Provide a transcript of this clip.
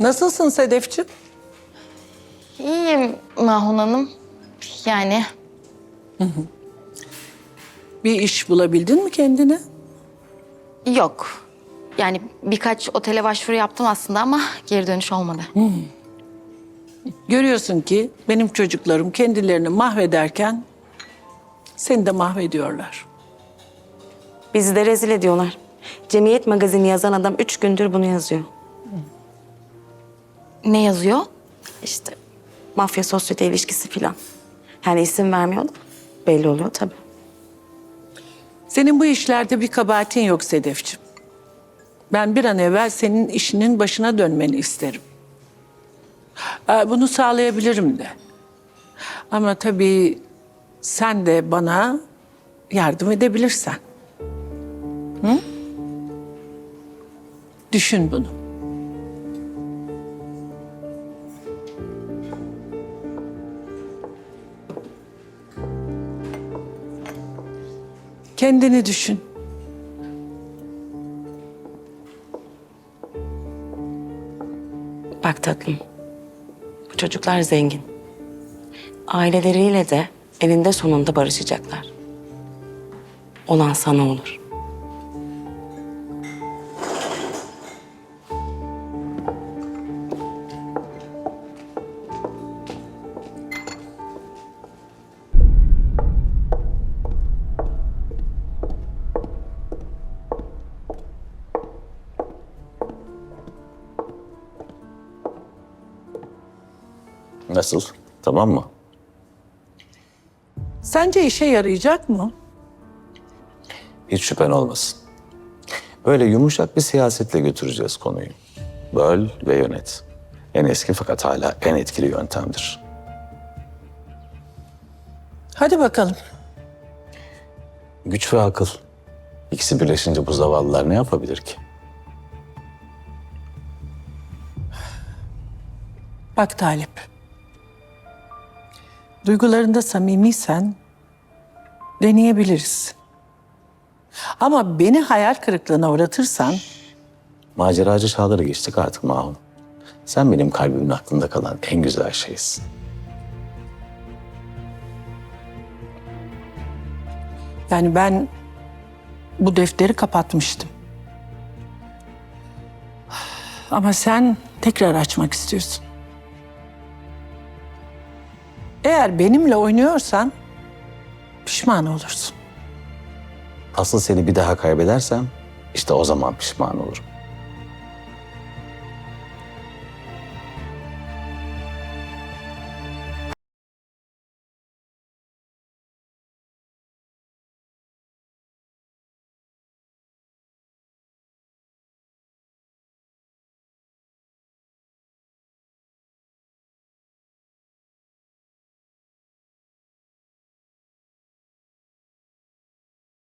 Nasılsın Sedefciğim? İyiyim Mahun Hanım. Yani Bir iş bulabildin mi kendine? yok. Yani birkaç otele başvuru yaptım aslında ama geri dönüş olmadı. Görüyorsun ki benim çocuklarım kendilerini mahvederken seni de mahvediyorlar. Bizi de rezil ediyorlar. Cemiyet magazini yazan adam üç gündür bunu yazıyor. Ne yazıyor? İşte mafya sosyete ilişkisi filan. Yani isim vermiyor da belli oluyor tabii. Senin bu işlerde bir kabahatin yok Sedefciğim. Ben bir an evvel senin işinin başına dönmeni isterim. Ee, Bunu sağlayabilirim de. Ama tabii sen de bana yardım edebilirsen. Hı? Düşün bunu. Kendini düşün. Bak tatlım. Bu çocuklar zengin. Aileleriyle de eninde sonunda barışacaklar. Olan sana olur. Nasıl? Tamam mı? Sence işe yarayacak mı? Hiç şüphen olmasın. Böyle yumuşak bir siyasetle götüreceğiz konuyu. Böl ve yönet. En eski fakat hala en etkili yöntemdir. Hadi bakalım. Güç ve akıl. İkisi birleşince bu zavallılar ne yapabilir ki? Bak Talip. Duygularında samimiysen deneyebiliriz. Ama beni hayal kırıklığına uğratırsan Maceracı çağları geçtik artık Mahun. Sen benim kalbimin aklında kalan en güzel şeysin. yani ben bu defteri kapatmıştım. Ama sen tekrar açmak istiyorsun. Eğer benimle oynuyorsan pişman olursun. Asıl seni bir daha kaybedersem işte o zaman pişman olurum.